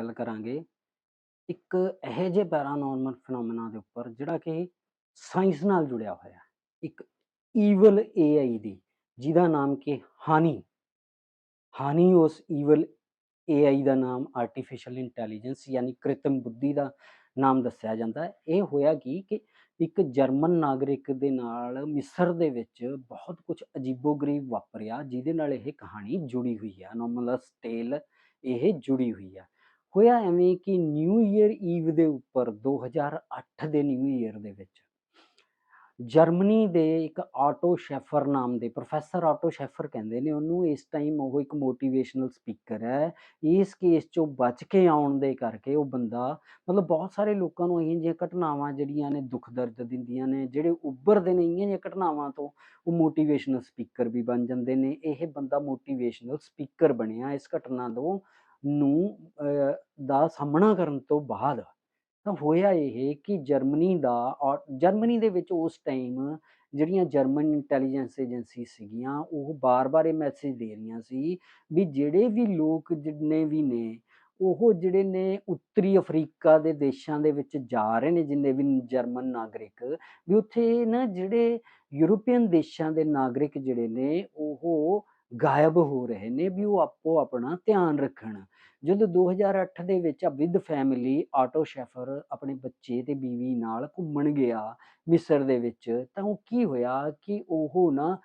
ਗੱਲ ਕਰਾਂਗੇ, ਇੱਕ ਇਹੋ ਜਿਹੇ ਪੈਰਾਨੋਰਮਲ ਫੀਨੋਮੇਨਾ ਦੇ ਉੱਪਰ ਜਿਹੜਾ ਕਿ ਸਾਇੰਸ ਨਾਲ ਜੁੜਿਆ ਹੋਇਆ ਹੈ, ਇੱਕ ਈਵਲ ਏਆਈ ਦੀ, ਜਿਹਦਾ ਨਾਮ ਕਿ ਹਾਨੀ। ਹਾਨੀ ਉਸ ਈਵਲ ਏਆਈ ਦਾ ਨਾਮ ਆਰਟੀਫੀਸ਼ੀਅਲ ਇੰਟੈਲੀਜੈਂਸ ਯਾਨੀ ਕ੍ਰਿਤਮ ਬੁੱਧੀ ਦਾ ਨਾਮ ਦੱਸਿਆ ਜਾਂਦਾ ਹੈ। ਇਹ ਹੋਇਆ ਕੀ ਕਿ ਇੱਕ ਜਰਮਨ ਨਾਗਰਿਕ ਦੇ ਨਾਲ ਮਿਸਰ ਦੇ ਵਿੱਚ ਬਹੁਤ ਕੁਝ ਅਜੀਬੋ-ਗਰੀਬ ਵਾਪਰਿਆ, ਜਿਹਦੇ ਨਾਲ ਇਹ ਕਹਾਣੀ ਜੁੜੀ ਹੋਈ ਹੈ ਅਨੋਮਲਸ ਟੇਲ ਇਹ ਜੁੜੀ ਹੋਈ ਹੈ ਹੋਇਆ ਐਵੇਂ ਕਿ ਨਿਊ ਈਅਰ ਈਵ ਦੇ ਉੱਪਰ 2008 ਦੇ ਨਿਊ ਈਅਰ ਦੇ ਵਿੱਚ, ਜਰਮਨੀ ਦੇ ਇੱਕ ਆਟੋ ਸ਼ੈਫਰ ਨਾਮ ਦੇ, ਪ੍ਰੋਫੈਸਰ ਆਟੋ ਸ਼ੈਫਰ ਕਹਿੰਦੇ ਨੇ ਉਹਨੂੰ ਇਸ ਟਾਈਮ ਉਹ ਇੱਕ ਮੋਟੀਵੇਸ਼ਨਲ ਸਪੀਕਰ ਹੈ। ਇਸ ਕੇਸ ਚੋਂ ਬਚ ਕੇ ਆਉਣ ਦੇ ਕਰਕੇ ਉਹ ਬੰਦਾ, ਮਤਲਬ ਬਹੁਤ ਸਾਰੇ ਲੋਕਾਂ ਨੂੰ ਇਹ ਜਿਹੀਆਂ ਘਟਨਾਵਾਂ ਜਿਹੜੀਆਂ ਨੇ ਦੁੱਖ ਦਰਦ ਦਿੰਦੀਆਂ ਨੇ, ਜਿਹੜੇ ਉੱਭਰਦੇ ਨੇ ਇਹ ਜਿਹੀਆਂ ਘਟਨਾਵਾਂ ਤੋਂ, ਉਹ ਮੋਟੀਵੇਸ਼ਨਲ ਸਪੀਕਰ ਵੀ ਬਣ ਜਾਂਦੇ ਨੇ। ਇਹ ਬੰਦਾ ਮੋਟੀਵੇਸ਼ਨਲ ਸਪੀਕਰ ਬਣਿਆ ਇਸ ਘਟਨਾ ਤੋਂ। ਨੂੰ ਦਾ ਸਾਹਮਣਾ ਕਰਨ ਤੋਂ ਬਾਅਦ ਤਾਂ ਹੋਇਆ ਇਹ ਕਿ ਜਰਮਨੀ ਦਾ ਔਰ ਜਰਮਨੀ ਦੇ ਵਿੱਚ ਉਸ ਟਾਈਮ ਜਿਹੜੀਆਂ ਜਰਮਨ ਇੰਟੈਲੀਜੈਂਸ ਏਜੰਸੀ ਸੀਗੀਆਂ, ਉਹ ਬਾਰ-ਬਾਰ ਇਹ ਮੈਸੇਜ ਦੇ ਰਹੀਆਂ ਸੀ ਵੀ ਜਿਹੜੇ ਵੀ ਲੋਕ ਜਿੰਨੇ ਵੀ ਨੇ, ਉਹ ਜਿਹੜੇ ਨੇ ਉੱਤਰੀ ਅਫਰੀਕਾ ਦੇ ਦੇਸ਼ਾਂ ਦੇ ਵਿੱਚ ਜਾ ਰਹੇ ਨੇ, ਜਿੰਨੇ ਵੀ ਜਰਮਨ ਨਾਗਰਿਕ, ਵੀ ਉੱਥੇ ਨਾ ਜਿਹੜੇ ਯੂਰਪੀਅਨ ਦੇਸ਼ਾਂ ਦੇ ਨਾਗਰਿਕ ਜਿਹੜੇ ਨੇ, ਉਹ ਗਾਇਬ ਹੋ ਰਹੇ ਨੇ ਵੀ ਉਹ ਆਪੋ ਆਪਣਾ ਧਿਆਨ ਰੱਖਣ। ਜਦੋਂ 2008 ਦੇ ਵਿੱਚ ਵਿਦ ਫੈਮਿਲੀ, ਆਟੋ ਸ਼ੈਫਰ ਆਪਣੇ ਬੱਚੇ ਤੇ ਬੀਵੀ ਨਾਲ ਘੁੰਮਣ ਗਿਆ ਮਿਸਰ ਦੇ ਵਿੱਚ, ਤਾਂ ਉਹ ਕੀ ਹੋਇਆ ਕਿ ਉਹ ਨਾ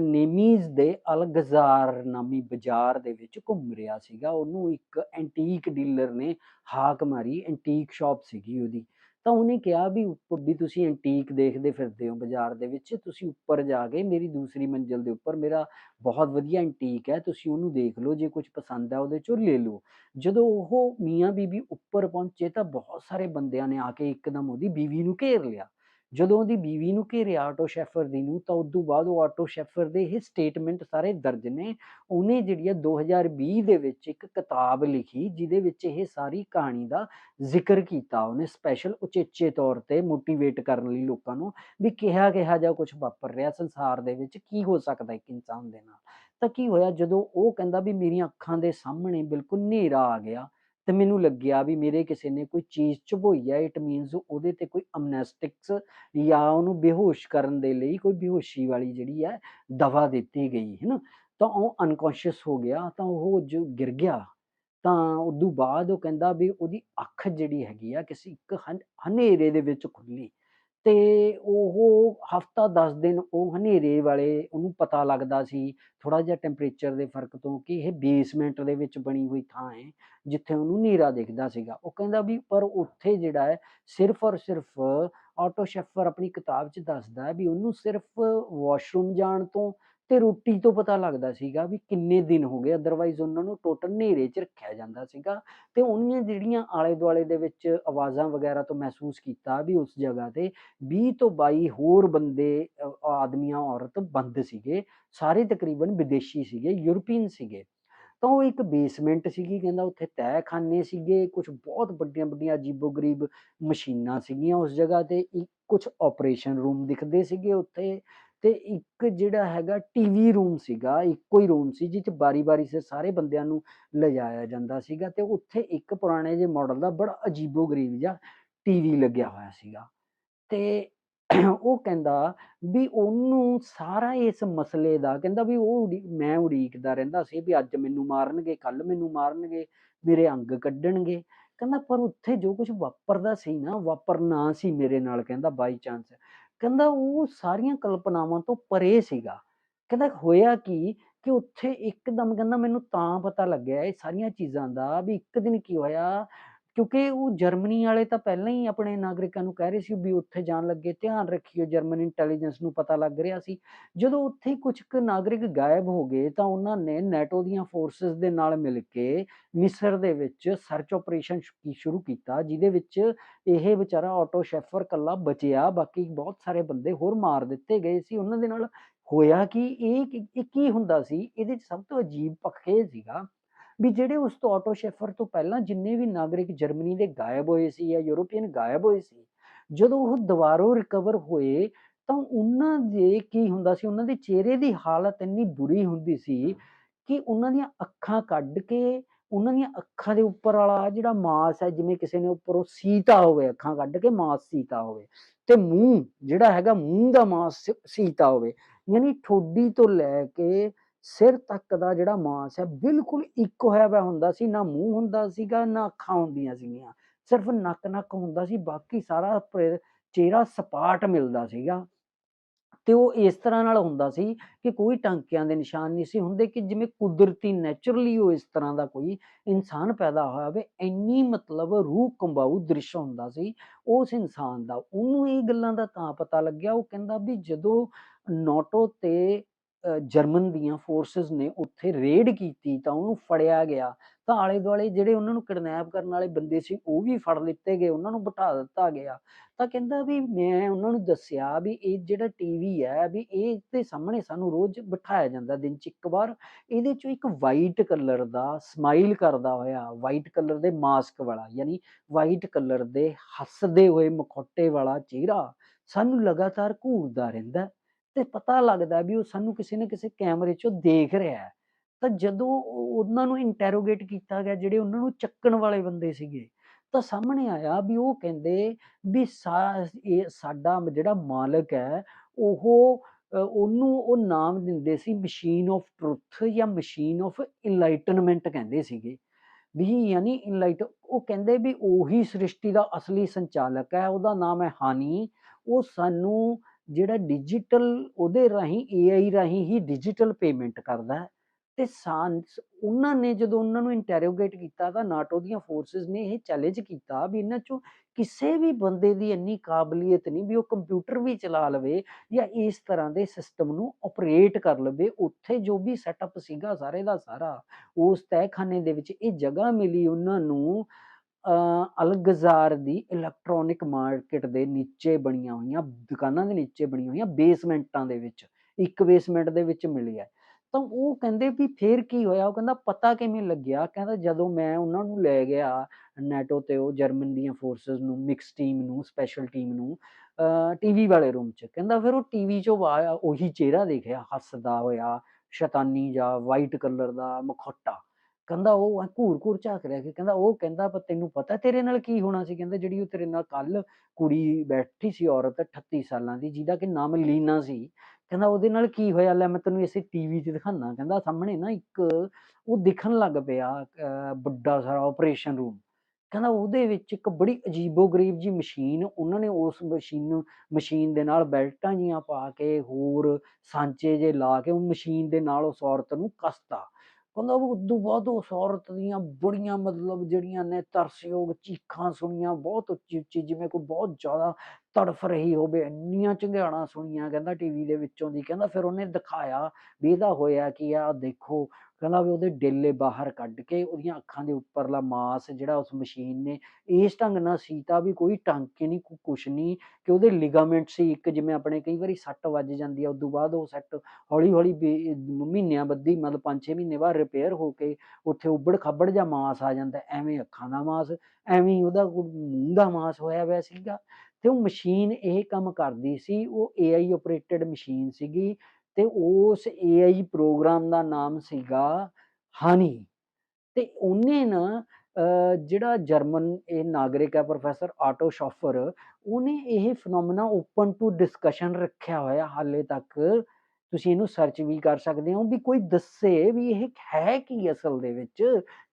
ਨੇਮੀਜ਼ ਦੇ ਅਲਗਜ਼ਾਰ ਨਾਮੀ ਬਾਜ਼ਾਰ ਦੇ ਵਿੱਚ ਘੁੰਮ ਰਿਹਾ ਸੀਗਾ। ਉਹਨੂੰ ਇੱਕ ਐਂਟੀਕ ਡੀਲਰ ਨੇ ਹਾਕ ਮਾਰੀ, ਐਂਟੀਕ ਸ਼ਾਪ ਸੀਗੀ ਉਹਦੀ। ਤਾਂ ਉਹਨੇ ਕਿਹਾ ਵੀ ਉੱਪਰ ਵੀ ਤੁਸੀਂ ਐਂਟੀਕ ਦੇਖਦੇ ਫਿਰਦੇ ਹੋ ਬਾਜ਼ਾਰ ਦੇ ਵਿੱਚ, ਤੁਸੀਂ ਉੱਪਰ ਜਾ ਕੇ ਮੇਰੀ ਦੂਸਰੀ ਮੰਜ਼ਿਲ ਦੇ ਉੱਪਰ ਮੇਰਾ ਬਹੁਤ ਵਧੀਆ ਐਂਟੀਕ ਹੈ, ਤੁਸੀਂ ਉਹਨੂੰ ਦੇਖ ਲਓ, ਜੇ ਕੁਝ ਪਸੰਦ ਹੈ ਉਹਦੇ ਚੋਂ ਲੈ ਲਓ। ਜਦੋਂ ਉਹ ਮੀਆਂ ਬੀਬੀ ਉੱਪਰ ਪਹੁੰਚੇ ਤਾਂ ਬਹੁਤ ਸਾਰੇ ਬੰਦਿਆਂ ਨੇ ਆ ਕੇ ਇੱਕਦਮ ਉਹਦੀ ਬੀਵੀ ਨੂੰ ਘੇਰ ਲਿਆ। ਜਦੋਂ ਉਹਦੀ ਬੀਵੀ ਨੂੰ ਘੇਰਿਆ ਆਟੋ ਸ਼ੈਫਰ ਦੀ ਨੂੰ, ਤਾਂ ਉਦੋਂ ਬਾਅਦ ਉਹ ਆਟੋ ਸ਼ੈਫਰ ਦੇ ਇਹ ਸਟੇਟਮੈਂਟ ਸਾਰੇ ਦਰਜ ਨੇ। ਉਹਨੇ ਜਿਹੜੀ ਆ 2020 ਦੇ ਵਿੱਚ ਇੱਕ ਕਿਤਾਬ ਲਿਖੀ, ਜਿਹਦੇ ਵਿੱਚ ਇਹ ਸਾਰੀ ਕਹਾਣੀ ਦਾ ਜ਼ਿਕਰ ਕੀਤਾ ਉਹਨੇ ਸਪੈਸ਼ਲ ਉਚੇਚੇ ਤੌਰ ਤੇ ਮੋਟੀਵੇਟ ਕਰਨ ਲਈ ਲੋਕਾਂ ਨੂੰ ਵੀ ਕਿਹਾ ਕਿਹਾ ਜਾ ਕੁਝ ਵਾਪਰ ਰਿਹਾ ਸੰਸਾਰ ਦੇ ਵਿੱਚ, ਕੀ ਹੋ ਸਕਦਾ ਇੱਕ ਇਨਸਾਨ ਦੇ ਨਾਲ? ਤਾਂ ਕੀ ਹੋਇਆ ਜਦੋਂ ਉਹ ਕਹਿੰਦਾ ਵੀ ਮੇਰੀਆਂ ਅੱਖਾਂ ਦੇ ਸਾਹਮਣੇ ਬਿਲਕੁਲ ਹਨੇਰਾ ਆ ਗਿਆ ਤੇ ਮੈਨੂੰ ਲੱਗਿਆ ਵੀ ਮੇਰੇ ਕਿਸੇ ਨੇ ਕੋਈ ਚੀਜ਼ ਚੁਭੋਈ ਹੈ ਇਟ ਮੀਨਸ ਉਹਦੇ ਤੇ ਕੋਈ ਅਮਨੈਸਟਿਕਸ ਜਾਂ ਉਹਨੂੰ ਬੇਹੋਸ਼ ਕਰਨ ਦੇ ਲਈ ਕੋਈ ਬੇਹੋਸ਼ੀ ਵਾਲੀ ਜਿਹੜੀ ਹੈ ਦਵਾ ਦਿੱਤੀ ਗਈ ਹੈ ਨਾ ਤਾਂ ਉਹ ਅਨਕੌਂਸ਼ੀਅਸ ਹੋ ਗਿਆ, ਤਾਂ ਉਹ ਜੋ ਗਿਰ ਗਿਆ। ਤਾਂ ਉਦੋਂ ਬਾਅਦ ਉਹ ਕਹਿੰਦਾ ਵੀ ਉਹਦੀ ਅੱਖ ਜਿਹੜੀ ਹੈਗੀ ਆ, ਕਿਸੇ ਇੱਕ ਹਨ- ਹਨੇਰੇ ਦੇ ਵਿੱਚ ਖੁੱਲੀ ਤੇ ਉਹ ਹਫਤਾ 10 ਦਿਨ ਉਹ ਹਨੇਰੇ ਵਾਲੇ ਉਹਨੂੰ ਪਤਾ ਲੱਗਦਾ ਸੀ ਥੋੜਾ ਜਿਹਾ ਟੈਂਪਰੇਚਰ ਦੇ ਫ਼ਰਕ ਤੋਂ ਕਿ ਇਹ ਬੇਸਮੈਂਟ ਦੇ ਵਿੱਚ ਬਣੀ ਹੋਈ ਥਾਂ ਹੈ, ਜਿੱਥੇ ਉਹਨੂੰ ਹਨੇਰਾ ਦਿਖਦਾ ਸੀਗਾ। ਉਹ ਕਹਿੰਦਾ ਵੀ ਪਰ ਉੱਥੇ ਜਿਹੜਾ ਹੈ ਸਿਰਫ ਔਰ ਸਿਰਫ ਆਟੋ ਸ਼ੈਫਰ ਆਪਣੀ ਕਿਤਾਬ 'ਚ ਦੱਸਦਾ ਵੀ ਉਹਨੂੰ ਸਿਰਫ ਵਾਸ਼ਰੂਮ ਜਾਣ ਤੋਂ ਤੇ ਰੋਟੀ ਤੋਂ ਪਤਾ ਲੱਗਦਾ ਸੀਗਾ ਵੀ ਕਿੰਨੇ ਦਿਨ ਹੋ ਗਏ ਅਦਰਵਾਈਜ਼ ਉਹਨਾਂ ਨੂੰ ਟੋਟਲ ਹਨੇਰੇ 'ਚ ਰੱਖਿਆ ਜਾਂਦਾ ਸੀਗਾ ਤੇ ਉਹਨੀਆਂ ਜਿਹੜੀਆਂ ਆਲੇ ਦੁਆਲੇ ਦੇ ਵਿੱਚ ਆਵਾਜ਼ਾਂ ਵਗੈਰਾ ਤੋਂ ਮਹਿਸੂਸ ਕੀਤਾ ਵੀ ਉਸ ਜਗ੍ਹਾ ਤੇ 20 ਤੋਂ 22 ਹੋਰ ਬੰਦੇ ਆਦਮੀਆਂ, ਔਰਤ ਬੰਦ ਸੀਗੇ, ਸਾਰੇ ਤਕਰੀਬਨ ਵਿਦੇਸ਼ੀ ਸੀਗੇ ਯੂਰਪੀਅਨ ਸੀਗੇ। ਤਾਂ ਉਹ ਇੱਕ ਬੇਸਮੈਂਟ ਸੀਗੀ, ਕਹਿੰਦਾ ਉੱਥੇ ਤਹਿਖਾਨੇ ਸੀਗੇ ਕੁਝ ਬਹੁਤ ਵੱਡੀਆਂ ਵੱਡੀਆਂ ਅਜੀਬੋ-ਗਰੀਬ ਮਸ਼ੀਨਾਂ ਸੀਗੀਆਂ ਉਸ ਜਗ੍ਹਾ ਤੇ, ਇੱਕ ਕੁਝ ਆਪਰੇਸ਼ਨ ਰੂਮ ਦਿਖਦੇ ਸੀਗੇ ਉੱਥੇ। ਤੇ ਇੱਕ ਜਿਹੜਾ ਹੈਗਾ ਟੀਵੀ ਰੂਮ ਸੀਗਾ, ਇੱਕੋ ਹੀ ਰੂਮ ਸੀ ਜਿਹ 'ਚ ਬਾਰੀ-ਬਾਰੀ ਸੇ ਸਾਰੇ ਬੰਦਿਆਂ ਨੂੰ ਲਿਜਾਇਆ ਜਾਂਦਾ ਸੀਗਾ ਤੇ ਉੱਥੇ ਇੱਕ ਪੁਰਾਣੇ ਜਿਹੇ ਮਾਡਲ ਦਾ ਬੜਾ ਅਜੀਬੋ-ਗਰੀਬ ਜਿਹਾ ਟੀਵੀ ਲੱਗਿਆ ਹੋਇਆ ਸੀਗਾ। ਤੇ ਉਹ ਕਹਿੰਦਾ ਵੀ ਉਹਨੂੰ ਸਾਰਾ ਇਸ ਮਸਲੇ ਦਾ, ਕਹਿੰਦਾ ਵੀ ਉਹ ਉਡੀ- ਮੈਂ ਉਡੀਕਦਾ ਰਹਿੰਦਾ ਸੀ ਵੀ ਅੱਜ ਮੈਨੂੰ ਮਾਰਨਗੇ ਕੱਲ ਮੈਨੂੰ ਮਾਰਨਗੇ, ਮੇਰੇ ਅੰਗ ਕੱਢਣਗੇ। ਕਹਿੰਦਾ ਪਰ ਉੱਥੇ ਜੋ ਕੁਝ ਵਾਪਰਦਾ ਸੀ ਨਾ, ਵਾਪਰਨਾ ਸੀ ਮੇਰੇ ਨਾਲ, ਕਹਿੰਦਾ ਬਾਈ ਚਾਂਸ ਕਹਿੰਦਾ ਉਹ ਸਾਰੀਆਂ ਕਲਪਨਾਵਾਂ ਤੋਂ ਪਰੇ ਸੀਗਾ। ਕਹਿੰਦਾ ਹੋਇਆ ਕੀ ਕਿ ਉੱਥੇ ਇੱਕਦਮ ਕਹਿੰਦਾ ਮੈਨੂੰ ਤਾਂ ਪਤਾ ਲੱਗਿਆ ਇਹ ਸਾਰੀਆਂ ਚੀਜ਼ਾਂ ਦਾ ਵੀ ਇੱਕ ਦਿਨ ਕੀ ਹੋਇਆ ਕਿਉਂਕਿ ਉਹ ਜਰਮਨੀ ਵਾਲੇ ਤਾਂ ਪਹਿਲਾਂ ਹੀ ਆਪਣੇ ਨਾਗਰਿਕਾਂ ਨੂੰ ਕਹਿ ਰਹੇ ਸੀ ਵੀ ਉੱਥੇ ਜਾਣ ਲੱਗੇ, ਧਿਆਨ ਰੱਖਿਓ ਜਰਮਨ ਇੰਟੈਲੀਜੈਂਸ ਨੂੰ ਪਤਾ ਲੱਗ ਰਿਹਾ ਸੀ। ਜਦੋਂ ਉੱਥੇ ਕੁਝ ਕੁ ਨਾਗਰਿਕ ਗਾਇਬ ਹੋ ਗਏ ਤਾਂ ਉਹਨਾਂ ਨੇ ਨੈਟੋ ਦੀਆਂ ਫੋਰਸਸ ਦੇ ਨਾਲ ਮਿਲ ਕੇ ਮਿਸਰ ਦੇ ਵਿੱਚ ਸਰਚ ਆਪਰੇਸ਼ਨ ਸ਼ੁਰੂ ਕੀਤਾ, ਜਿਹਦੇ ਵਿੱਚ ਇਹ ਵਿਚਾਰਾ ਆਟੋ ਸ਼ੈਫਰ ਕੱਲਾ ਬਚਿਆ, ਬਾਕੀ ਬਹੁਤ ਸਾਰੇ ਬੰਦੇ ਹੋਰ ਮਾਰ ਦਿੱਤੇ ਗਏ ਸੀ। ਉਹਨਾਂ ਦੇ ਨਾਲ ਹੋਇਆ ਕਿ? ਇਹ ਕੀ- ਇਹ ਕੀ ਹੁੰਦਾ ਸੀ? ਇਹਦੇ 'ਚ ਸਭ ਤੋਂ ਅਜੀਬ ਪੱਖ ਇਹ ਸੀਗਾ ਵੀ ਜਿਹੜੇ ਉਸ ਤੋਂ ਆਟੋ ਸ਼ੈਫਰ ਤੋਂ ਪਹਿਲਾਂ ਜਿੰਨੇ ਵੀ ਨਾਗਰਿਕ ਜਰਮਨੀ ਦੇ ਗਾਇਬ ਹੋਏ ਸੀ ਜਾਂ ਯੂਰੋਪੀਅਨ ਗਾਇਬ ਹੋਏ ਸੀ, ਜਦੋਂ ਉਹ ਦੁਬਾਰਾ ਰਿਕਵਰ ਹੋਏ, ਤਾਂ ਉਹਨਾਂ ਦੇ ਕੀ ਹੁੰਦਾ ਸੀ? ਉਹਨਾਂ ਦੇ ਚਿਹਰੇ ਦੀ ਹਾਲਤ ਇੰਨੀ ਬੁਰੀ ਹੁੰਦੀ ਸੀ ਕਿ ਉਹਨਾਂ ਦੀਆਂ ਅੱਖਾਂ ਕੱਢ ਕੇ ਉਹਨਾਂ ਦੀਆਂ ਅੱਖਾਂ ਦੇ ਉੱਪਰ ਵਾਲਾ ਜਿਹੜਾ ਮਾਸ ਹੈ, ਜਿਵੇਂ ਕਿਸੇ ਨੇ ਉੱਪਰੋਂ ਸੀਤਾ ਹੋਵੇ, ਅੱਖਾਂ ਕੱਢ ਕੇ ਮਾਸ ਸੀਤਾ ਹੋਵੇ, ਤੇ ਮੂੰਹ ਜਿਹੜਾ ਹੈਗਾ ਮੂੰਹ ਦਾ ਮਾਸ ਸੀਤਾ ਹੋਵੇ, ਯਾਨੀ ਠੋਡੀ ਤੋਂ ਲੈ ਕੇ ਸਿਰ ਤੱਕ ਦਾ ਜਿਹੜਾ ਮਾਸ ਹੈ, ਬਿਲਕੁਲ ਇੱਕ ਹੋਇਆ ਪਿਆ ਹੁੰਦਾ ਸੀ, ਨਾ ਮੂੰਹ ਹੁੰਦਾ ਸੀਗਾ, ਨਾ ਅੱਖਾਂ ਹੁੰਦੀਆਂ ਸੀਗੀਆਂ। ਸਿਰਫ ਨੱਕ ਨੱਕ ਹੁੰਦਾ ਸੀ, ਬਾਕੀ ਸਾਰਾ ਚਿਹਰਾ ਸਪਾਟ ਮਿਲਦਾ ਸੀਗਾ। ਤੇ ਉਹ ਇਸ ਤਰ੍ਹਾਂ ਨਾਲ ਹੁੰਦਾ ਸੀ ਕਿ ਕੋਈ ਟਾਂਕਿਆਂ ਦੇ ਨਿਸ਼ਾਨ ਨਹੀਂ ਸੀ ਹੁੰਦੇ ਕਿ ਜਿਵੇਂ ਕੁਦਰਤੀ, ਨੇਚਰਲੀ ਉਹ ਇਸ ਤਰ੍ਹਾਂ ਦਾ ਕੋਈ ਇਨਸਾਨ ਪੈਦਾ ਹੋਇਆ ਹੋਵੇ, ਇੰਨੀ ਮਤਲਬ ਰੂਹ ਕੰਬਾਊ ਦ੍ਰਿਸ਼ ਹੁੰਦਾ ਸੀ ਉਸ ਇਨਸਾਨ ਦਾ। ਉਹਨੂੰ ਇਹ ਗੱਲਾਂ ਦਾ ਤਾਂ ਪਤਾ ਲੱਗਿਆ, ਉਹ ਕਹਿੰਦਾ ਵੀ ਜਦੋਂ ਨੋਟੋ ਤੇ ਜਰਮਨ ਦੀਆਂ ਫੋਰਸਸ ਨੇ ਉੱਥੇ ਰੇਡ ਕੀਤੀ ਤਾਂ ਉਹਨੂੰ ਫੜਿਆ ਗਿਆ। ਤਾਂ ਆਲੇ ਦੁਆਲੇ ਜਿਹੜੇ ਉਹਨਾਂ ਨੂੰ ਕਿਡਨੈਪ ਕਰਨ ਵਾਲੇ ਬੰਦੇ ਸੀ, ਉਹ ਵੀ ਫੜ ਲਿੱਤੇ ਗਏ, ਉਹਨਾਂ ਨੂੰ ਬਿਠਾ ਦਿੱਤਾ ਗਿਆ। ਤਾਂ ਕਹਿੰਦਾ ਵੀ ਮੈਂ ਉਹਨਾਂ ਨੂੰ ਦੱਸਿਆ ਵੀ ਇਹ ਜਿਹੜਾ ਟੀਵੀ ਹੈ ਵੀ ਇਹ ਦੇ ਸਾਹਮਣੇ ਸਾਨੂੰ ਰੋਜ਼ ਬਿਠਾਇਆ ਜਾਂਦਾ ਦਿਨ ਚ ਇੱਕ ਵਾਰ। ਇਹਦੇ ਚੋਂ ਇੱਕ ਵਾਈਟ ਕਲਰ ਦਾ ਸਮਾਈਲ ਕਰਦਾ ਹੋਇਆ ਵਾਈਟ ਕਲਰ ਦੇ ਮਾਸਕ ਵਾਲਾ, ਯਾਨੀ ਵਾਈਟ ਕਲਰ ਦੇ ਹੱਸਦੇ ਹੋਏ ਮਖੌਟੇ ਵਾਲਾ ਚਿਹਰਾ ਸਾਨੂੰ ਲਗਾਤਾਰ ਘੂਰਦਾ ਰਹਿੰਦਾ। ਤੇ ਪਤਾ ਲੱਗਦਾ ਵੀ ਉਹ ਸਾਨੂੰ ਕਿਸੇ ਨਾ ਕਿਸੇ ਕੈਮਰੇ 'ਚੋਂ ਦੇਖ ਰਿਹਾ ਹੈ। ਤਾਂ ਜਦੋਂ ਉਹ- ਉਹਨਾਂ ਨੂੰ ਇੰਟਰੋਗੇਟ ਕੀਤਾ ਗਿਆ, ਜਿਹੜੇ ਉਹਨਾਂ ਨੂੰ ਚੱਕਣ ਵਾਲੇ ਬੰਦੇ ਸੀਗੇ, ਤਾਂ ਸਾਹਮਣੇ ਆਇਆ ਵੀ ਉਹ ਕਹਿੰਦੇ ਵੀ ਸਾਡਾ ਜਿਹੜਾ ਮਾਲਕ ਹੈ, ਉਹ ਉਹਨੂੰ ਉਹ ਨਾਮ ਦਿੰਦੇ ਸੀ ਮਸ਼ੀਨ ਆਫ ਟਰੁੱਥ ਜਾਂ ਮਸ਼ੀਨ ਆਫ ਇਨਲਾਈਟਨਮੈਂਟ ਕਹਿੰਦੇ ਸੀਗੇ। ਵੀ ਯਾਨੀ ਇਨਲਾਈਟ ਉਹ ਕਹਿੰਦੇ ਵੀ ਉਹੀ ਸ੍ਰਿਸ਼ਟੀ ਦਾ ਅਸਲੀ ਸੰਚਾਲਕ ਹੈ, ਉਹਦਾ ਨਾਮ ਹੈ ਹਾਨੀ, ਉਹ ਸਾਨੂੰ ਜਿਹੜਾ ਡਿਜੀਟਲ ਉਹਦੇ ਰਾਹੀਂ ਏਆਈ ਰਾਹੀਂ ਹੀ ਡਿਜੀਟਲ ਪੇਮੈਂਟ ਕਰਦਾ ਹੈ। ਤੇ ਸਾਂਸ ਉਹਨਾਂ ਨੇ ਜਦੋਂ ਉਹਨਾਂ ਨੂੰ ਇੰਟਰੋਗੇਟ ਕੀਤਾ ਤਾਂ ਨਾਟੋ ਦੀਆਂ ਫੋਰਸਸ ਨੇ ਇਹ ਚੈਲੰਜ ਕੀਤਾ ਵੀ ਇਹਨਾਂ ਚੋਂ ਕਿਸੇ ਵੀ ਬੰਦੇ ਦੀ ਇੰਨੀ ਕਾਬਲੀਅਤ ਨਹੀਂ ਵੀ ਉਹ ਕੰਪਿਊਟਰ ਵੀ ਚਲਾ ਲਵੇ ਜਾਂ ਇਸ ਤਰ੍ਹਾਂ ਦੇ ਸਿਸਟਮ ਨੂੰ ਆਪਰੇਟ ਕਰ ਲਵੇ। ਉੱਥੇ ਜੋ ਵੀ ਸੈਟਅਪ ਸੀਗਾ ਸਾਰੇ ਦਾ ਸਾਰਾ, ਉਸ ਤਹਿਖਾਨੇ ਦੇ ਵਿੱਚ ਇਹ ਜਗ੍ਹਾ ਮਿਲੀ ਉਹਨਾਂ ਨੂੰ। ਅਲਗਜ਼ਾਰ ਦੀ ਇਲੈਕਟ੍ਰੋਨਿਕ ਮਾਰਕੀਟ ਦੇ ਨੀਚੇ ਬਣੀਆਂ ਹੋਈਆਂ, ਦੁਕਾਨਾਂ ਦੇ ਨੀਚੇ ਬਣੀਆਂ ਹੋਈਆਂ ਬੇਸਮੈਂਟਾਂ ਦੇ ਵਿੱਚ, ਇੱਕ ਬੇਸਮੈਂਟ ਦੇ ਵਿੱਚ ਮਿਲੀ ਹੈ। ਤਾਂ ਉਹ ਕਹਿੰਦੇ ਵੀ ਫੇਰ ਕੀ ਹੋਇਆ? ਉਹ ਕਹਿੰਦਾ ਪਤਾ ਕਿਵੇਂ ਲੱਗਿਆ? ਕਹਿੰਦਾ ਜਦੋਂ ਮੈਂ ਉਹਨਾਂ ਨੂੰ ਲੈ ਗਿਆ ਨੈਟੋ ਤੇ ਉਹ ਜਰਮਨ ਦੀਆਂ ਫੋਰਸਸ ਨੂੰ ਮਿਕਸ ਟੀਮ ਨੂੰ ਸਪੈਸ਼ਲ ਟੀਮ ਨੂੰ ਟੀਵੀ ਵਾਲੇ ਰੂਮ 'ਚ, ਕਹਿੰਦਾ ਫਿਰ ਉਹ ਟੀਵੀ 'ਚੋਂ ਵਾ ਉਹੀ ਚਿਹਰਾ ਦੇਖਿਆ, ਹੱਸਦਾ ਹੋਇਆ, ਸ਼ੈਤਾਨੀ ਜਾਂ ਵਾਈਟ ਕਲਰ ਦਾ ਮਖੌਟਾ। ਕਹਿੰਦਾ ਉਹ ਐਂ ਘੂਰ ਘੂਰ ਝਾਕ ਰਿਹਾ ਕਿ ਕਹਿੰਦਾ ਉਹ ਕਹਿੰਦਾ, ਪਰ ਤੈਨੂੰ ਪਤਾ ਤੇਰੇ ਨਾਲ ਕੀ ਹੋਣਾ ਸੀ? ਕਹਿੰਦਾ, ਜਿਹੜੀ ਉਹ ਤੇਰੇ ਨਾਲ ਕੱਲ ਕੁੜੀ ਬੈਠੀ ਸੀ, ਔਰਤ 38 ਸਾਲਾਂ ਦੀ, ਜਿਹਦਾ ਕਿ ਨਾਮ ਲੀਨਾ ਸੀ, ਕਹਿੰਦਾ ਉਹਦੇ ਨਾਲ ਕੀ ਹੋਇਆ? ਲੈ ਮੈਂ ਤੈਨੂੰ ਇਸੇ ਟੀਵੀ 'ਚ ਦਿਖਾਣਾ ਕਹਿੰਦਾ ਸਾਹਮਣੇ ਨਾ ਇੱਕ ਉਹ ਦਿਖਣ ਲੱਗ ਪਿਆ, ਅਹ ਵੱਡਾ ਸਾਰਾ ਆਪਰੇਸ਼ਨ ਰੂਮ ਕਹਿੰਦਾ ਉਹਦੇ ਵਿੱਚ ਇੱਕ ਬੜੀ ਅਜੀਬੋ-ਗਰੀਬ ਜੀ ਮਸ਼ੀਨ, ਉਹਨਾਂ ਨੇ ਉਸ ਮਸ਼ੀਨ ਨੂੰ, ਮਸ਼ੀਨ ਦੇ ਨਾਲ ਬੈਲਟਾਂ ਜੀਆਂ ਪਾ ਕੇ ਹੋਰ ਸਾਂਚੇ ਜੇ ਲਾ ਕੇ ਉਹ ਮਸ਼ੀਨ ਦੇ ਨਾਲ ਉਸ ਔਰਤ ਨੂੰ ਕਸਤਾ। ਕਹਿੰਦਾ ਉਹ ਉਦੋਂ ਬਾਅਦ ਉਸ ਔਰਤ ਦੀਆਂ ਬੜੀਆਂ ਮਤਲਬ ਜਿਹੜੀਆਂ ਨੇ ਤਰਸਯੋਗ ਚੀਖਾਂ ਸੁਣੀਆਂ, ਬਹੁਤ ਉੱਚੀ ਉੱਚੀ, ਜਿਵੇਂ ਕੋਈ ਬਹੁਤ ਜ਼ਿਆਦਾ ਤੜਫ ਰਹੀ ਹੋਵੇ, ਇੰਨੀਆਂ ਝੰਗਾੜਾਂ ਸੁਣੀਆਂ ਕਹਿੰਦਾ ਟੀਵੀ ਦੇ ਵਿੱਚੋਂ ਦੀ, ਕਹਿੰਦਾ ਫਿਰ ਉਹਨੇ ਦਿਖਾਇਆ ਵੀ ਇਹਦਾ ਹੋਇਆ ਕੀ ਆ, ਆਹ ਦੇਖੋ ਕਹਿੰਦਾ ਵੀ ਉਹਦੇ ਡੇਲੇ ਬਾਹਰ ਕੱਢ ਕੇ ਉਹਦੀਆਂ ਅੱਖਾਂ ਦੇ ਉੱਪਰਲਾ ਮਾਸ ਜਿਹੜਾ ਉਸ ਮਸ਼ੀਨ ਨੇ, ਇਸ ਢੰਗ ਨਾਲ ਸੀਤਾ ਵੀ ਕੋਈ ਟਾਂਕੇ ਨਹੀਂ ਕੋਈ ਕੁਛ ਨਹੀਂ ਕਿ ਉਹਦੇ ਲਿਗਾਮੈਂਟ ਸੀ ਇੱਕ ਜਿਵੇਂ ਆਪਣੇ ਕਈ ਵਾਰੀ ਸੱਟ ਵੱਜ ਜਾਂਦੀ ਆ ਤੋਂ ਬਾਅਦ ਉਹ ਸੱਟ ਹੌਲੀ ਹੌਲੀ ਮਹੀਨਿਆਂ ਬੱਧੀ ਮਤਲਬ 5-6 ਮਹੀਨੇ ਬਾਅਦ ਰਿਪੇਅਰ ਹੋ ਕੇ ਉੱਥੇ ਉੱਬੜ ਖੱਬੜ ਜਾਂ ਮਾਸ ਆ ਜਾਂਦਾ, ਐਵੇਂ ਅੱਖਾਂ ਦਾ ਮਾਸ, ਐਵੇਂ ਹੀ ਉਹਦਾ ਕੋਈ ਮੂੰਹ ਦਾ ਮਾਸ ਹੋਇਆ ਹੋਇਆ ਸੀਗਾ ਤੇ ਉਹ ਮਸ਼ੀਨ ਇਹ ਕੰਮ ਕਰਦੀ ਸੀ, ਉਹ AI ਆਪਰੇਟਡ ਮਸ਼ੀਨ ਸੀਗੀ ਤੇ ਉਸ AI ਪ੍ਰੋਗਰਾਮ ਦਾ ਨਾਮ ਸੀਗਾ ਹਾਨੀ ਤੇ ਉਹਨੇ ਨਾ ਜਿਹੜਾ ਜਰਮਨ ਇਹ ਨਾਗਰਿਕ ਹੈ ਪ੍ਰੋਫੈਸਰ ਆਟੋ ਸ਼ਾਫਰ ਉਹਨੇ ਇਹ ਫੀਨੋਮੀਨਾ ਓਪਨ ਟੂ ਡਿਸਕਸ਼ਨ ਰੱਖਿਆ ਹੋਇਆ ਹਾਲੇ ਤੱਕ ਤੁਸੀਂ ਇਹਨੂੰ ਸਰਚ ਵੀ ਕਰ ਸਕਦੇ ਹੋ ਵੀ ਕੋਈ ਦੱਸੇ ਵੀ ਇਹ ਹੈ ਕੀ ਅਸਲ ਦੇ ਵਿੱਚ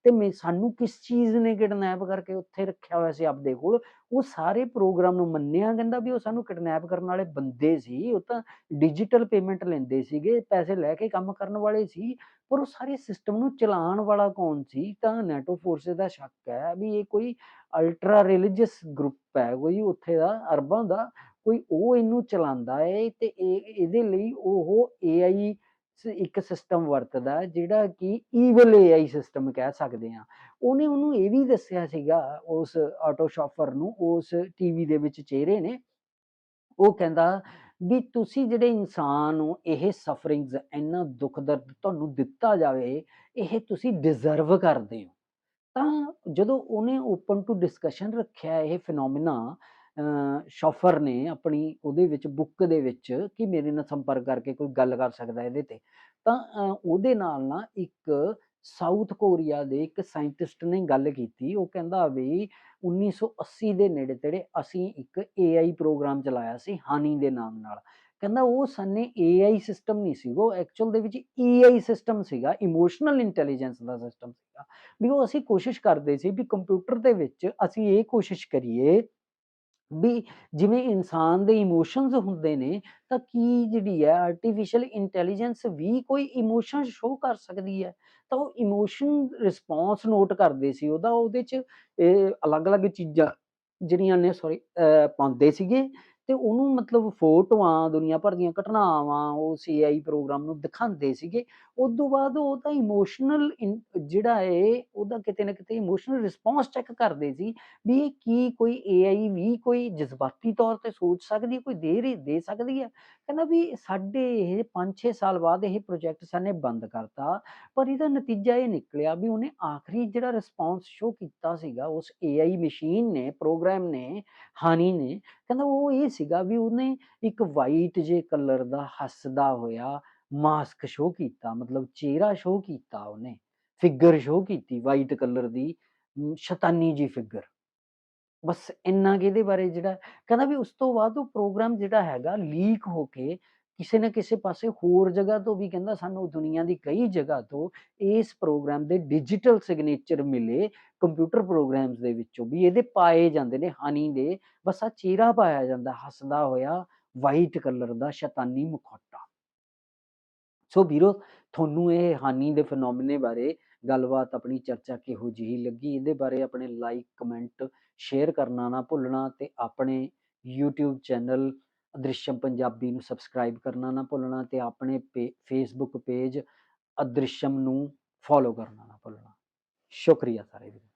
ਤੇ ਮੈਂ, ਸਾਨੂੰ ਕਿਸ ਚੀਜ਼ ਨੇ ਕਿਡਨੈਪ ਕਰਕੇ ਉੱਥੇ ਰੱਖਿਆ ਹੋਇਆ ਸੀ ਆਪਦੇ ਕੋਲ? ਉਹ ਸਾਰੇ ਪ੍ਰੋਗਰਾਮ ਨੂੰ ਮੰਨਿਆ ਕਹਿੰਦਾ ਵੀ ਉਹ ਸਾਨੂੰ ਕਿਡਨੈਪ ਕਰਨ ਵਾਲੇ ਬੰਦੇ ਸੀ, ਉਹ ਤਾਂ ਡਿਜੀਟਲ ਪੇਮੈਂਟ ਲੈਂਦੇ ਸੀਗੇ, ਪੈਸੇ ਲੈ ਕੇ ਕੰਮ ਕਰਨ ਵਾਲੇ ਸੀ, ਪਰ ਉਹ ਸਾਰੇ ਸਿਸਟਮ ਨੂੰ ਚਲਾਉਣ ਵਾਲਾ ਕੌਣ ਸੀ? ਤਾਂ ਨੈਟੋ ਫੋਰਸਿਸ ਦਾ ਸ਼ੱਕ ਹੈ ਵੀ ਇਹ ਕੋਈ ਅਲਟਰਾ ਰਿਲੀਜੀਅਸ ਗਰੁੱਪ ਹੈ, ਕੋਈ ਉੱਥੇ ਦਾ ਅਰਬਾਂ ਦਾ ਕੋਈ ਉਹ ਇਹਨੂੰ ਚਲਾਉਂਦਾ ਹੈ ਤੇ ਇਹ, ਇਹਦੇ ਲਈ ਉਹ AI ਸ- ਇੱਕ ਸਿਸਟਮ ਵਰਤਦਾ ਜਿਹੜਾ ਕਿ ਈਵਲ AI ਸਿਸਟਮ ਕਹਿ ਸਕਦੇ ਆ ਉਹਨੇ ਉਹਨੂੰ ਇਹ ਵੀ ਦੱਸਿਆ ਸੀਗਾ, ਉਸ ਆਟੋ ਸ਼ਾਫਰ ਨੂੰ, ਉਸ ਟੀਵੀ ਦੇ ਵਿੱਚ ਚਿਹਰੇ ਨੇ। ਉਹ ਕਹਿੰਦਾ ਵੀ ਤੁਸੀਂ ਜਿਹੜੇ ਇਨਸਾਨ ਹੋ, ਇਹ ਸਫਰਿੰਗਸ ਇੰਨਾ ਦੁੱਖ ਦਰਦ ਤੁਹਾਨੂੰ ਦਿੱਤਾ ਜਾਵੇ, ਇਹ ਤੁਸੀਂ ਡਿਜ਼ਰਵ ਕਰਦੇ ਹੋ। ਤਾਂ ਜਦੋਂ ਉਹਨੇ ਓਪਨ ਟੂ ਡਿਸਕਸ਼ਨ ਰੱਖਿਆ ਇਹ ਫਿਨੋਮੀਨਾ ਸ਼ਾਫਰ ਨੇ ਆਪਣੀ ਉਹਦੇ ਵਿੱਚ ਬੁੱਕ ਦੇ ਵਿੱਚ ਕਿ ਮੇਰੇ ਨਾਲ ਸੰਪਰਕ ਕਰਕੇ ਕੋਈ ਗੱਲ ਕਰ ਸਕਦਾ ਇਹਦੇ ਤੇ। ਤਾਂ ਉਹਦੇ ਨਾਲ ਨਾ ਇੱਕ ਸਾਊਥ ਕੋਰੀਆ ਦੇ ਇੱਕ ਸਾਇੰਟਿਸਟ ਨੇ ਗੱਲ ਕੀਤੀ। ਉਹ ਕਹਿੰਦਾ ਵੀ 1980 ਦੇ ਨੇੜੇ ਤੇੜੇ ਅਸੀਂ ਇੱਕ AI ਪ੍ਰੋਗਰਾਮ ਚਲਾਇਆ ਸੀ ਹਾਨੀ ਦੇ ਨਾਮ ਨਾਲ। ਕਹਿੰਦਾ ਉਹ ਸਾਨੇ AI ਸਿਸਟਮ ਨਹੀਂ ਸੀ। ਉਹ ਐਕਚੁਅਲ ਦੇ ਵਿੱਚ EI ਸਿਸਟਮ ਸੀਗਾ ਇਮੋਸ਼ਨਲ ਇੰਟੈਲੀਜੈਂਸ ਦਾ ਸਿਸਟਮ ਸੀਗਾ। ਵੀ ਉਹ ਅਸੀਂ ਕੋਸ਼ਿਸ਼ ਕਰਦੇ ਸੀ ਵੀ ਕੰਪਿਊਟਰ ਦੇ ਵਿੱਚ ਅਸੀਂ ਇਹ ਕੋਸ਼ਿਸ਼ ਕਰੀਏ ਵੀ ਜਿਵੇਂ ਇਨਸਾਨ ਦੇ ਇਮੋਸ਼ਨਸ ਹੁੰਦੇ ਨੇ, ਤਾਂ ਕੀ ਜਿਹੜੀ ਹੈ ਆਰਟੀਫੀਸ਼ੀਅਲ ਇੰਟੈਲੀਜੈਂਸ ਵੀ ਕੋਈ ਇਮੋਸ਼ਨ ਸ਼ੋ ਕਰ ਸਕਦੀ ਹੈ? ਤਾਂ ਉਹ ਇਮੋਸ਼ਨ ਰਿਸਪੌਂਸ ਨੋਟ ਕਰਦੇ ਸੀ ਉਹਦਾ, ਉਹਦੇ ਚ ਇਹ ਅਲੱਗ-ਅਲੱਗ ਚੀਜ਼ਾਂ ਜਿਹੜੀਆਂ ਨੇ ਸੌਰੀ ਪਾਉਂਦੇ ਸੀਗੇ। ਤੇ ਉਹਨੂੰ ਮਤਲਬ ਫੋਟੋਆਂ, ਦੁਨੀਆ ਭਰ ਦੀਆਂ ਘਟਨਾਵਾਂ, ਉਹ ਸੀਆਈ ਪ੍ਰੋਗਰਾਮ ਨੂੰ ਦਿਖਾਉਂਦੇ ਸੀਗੇ ਉਸ ਤੋਂ ਬਾਅਦ ਉਹ ਤਾਂ ਇਮੋਸ਼ਨਲ ਜਿਹੜਾ ਹੈ, ਉਹਦਾ ਕਿਤੇ ਨਾ ਕਿਤੇ ਇਮੋਸ਼ਨਲ ਰਿਸਪੌਂਸ ਚੈੱਕ ਕਰਦੇ ਸੀ ਵੀ ਇਹ ਕੀ ਕੋਈ ਏਆਈ ਵੀ ਕੋਈ ਜਜ਼ਬਾਤੀ ਤੌਰ ਤੇ ਸੋਚ ਸਕਦੀ ਕੋਈ ਦੇ ਰਹੀ ਦੇ ਸਕਦੀ ਹੈ। ਕਹਿੰਦਾ ਵੀ ਸਾਡੇ ਇਹ 5-6 ਸਾਲ ਬਾਅਦ ਇਹ ਪ੍ਰੋਜੈਕਟ ਸਾਨੇ ਬੰਦ ਕਰਤਾ, ਪਰ ਇਹਦਾ ਨਤੀਜਾ ਇਹ ਨਿਕਲਿਆ ਵੀ ਉਹਨੇ ਆਖਰੀ ਜਿਹੜਾ ਰਿਸਪੌਂਸ ਸ਼ੋ ਕੀਤਾ ਸੀਗਾ, ਉਸ ਏਆਈ ਮਸ਼ੀਨ ਨੇ ਪ੍ਰੋਗਰਾਮ ਨੇ, ਹਾਨੀ ਨੇ ਕਹਿੰਦਾ ਉਹ ਇਹ ਸੀਗਾ ਵੀ ਉਹਨੇ ਇੱਕ ਵਾਈਟ ਜੇ ਕਲਰ ਦਾ ਹੱਸਦਾ ਹੋਇਆ ਮਾਸਕ ਸ਼ੋ ਕੀਤਾ, ਮਤਲਬ ਚਿਹਰਾ ਸ਼ੋ ਕੀਤਾ ਉਹਨੇ ਫਿਗਰ ਸ਼ੋ ਕੀਤੀ ਵਾਈਟ ਕਲਰ ਦੀ ਸ਼ੈਤਾਨੀ ਜੀ ਫਿਗਰ ਬਸ ਇੰਨਾ ਕਿ ਇਹਦੇ ਬਾਰੇ ਜਿਹੜਾ, ਕਹਿੰਦਾ ਵੀ ਉਸ ਤੋਂ ਬਾਅਦ ਉਹ ਪ੍ਰੋਗਰਾਮ ਜਿਹੜਾ ਹੈਗਾ ਲੀਕ ਹੋ ਕੇ ਕਿਸੇ ਨਾ ਕਿਸੇ ਪਾਸੇ ਹੋਰ ਜਗ੍ਹਾ ਤੋਂ ਵੀ ਕਹਿੰਦਾ ਸਾਨੂੰ ਦੁਨੀਆ ਦੀ ਕਈ ਜਗ੍ਹਾ ਤੋਂ ਇਸ ਪ੍ਰੋਗਰਾਮ ਦੇ ਡਿਜੀਟਲ ਸਿਗਨੇਚਰ ਮਿਲੇ ਕੰਪਿਊਟਰ ਪ੍ਰੋਗਰਾਮਸ ਦੇ ਵਿੱਚੋਂ ਵੀ ਇਹਦੇ ਪਾਏ ਜਾਂਦੇ ਨੇ, ਹਾਨੀ ਦੇ, ਬਸ ਆ ਚਿਹਰਾ ਪਾਇਆ ਜਾਂਦਾ, ਹੱਸਦਾ ਹੋਇਆ ਵਾਈਟ ਕਲਰ ਦਾ ਸ਼ੈਤਾਨੀ ਮੁਖੌਟਾ। ਸੋ ਵੀਰੋ, ਤੁਹਾਨੂੰ ਇਹ ਹਾਨੀ ਦੇ ਫੈਨੋਮੇਨੇ ਬਾਰੇ ਗੱਲਬਾਤ ਆਪਣੀ ਚਰਚਾ ਕਿਹੋ ਜਿਹੀ ਲੱਗੀ, ਇਹਦੇ ਬਾਰੇ ਆਪਣੇ ਲਾਈਕ ਕਮੈਂਟ ਸ਼ੇਅਰ ਕਰਨਾ ਨਾ ਭੁੱਲਣਾ ਤੇ ਆਪਣੇ YouTube ਚੈਨਲ ਅਦ੍ਰਿਸ਼ਮ ਪੰਜਾਬੀ ਨੂੰ ਸਬਸਕ੍ਰਾਈਬ ਕਰਨਾ ਨਾ ਭੁੱਲਣਾ ਤੇ ਆਪਣੇ ਫੇਸਬੁੱਕ ਪੇਜ ਅਦ੍ਰਿਸ਼ਮ ਨੂੰ ਫੋਲੋ ਕਰਨਾ ਨਾ ਭੁੱਲਣਾ। ਸ਼ੁਕਰੀਆ ਸਾਰੇ ਵੀਰੋ।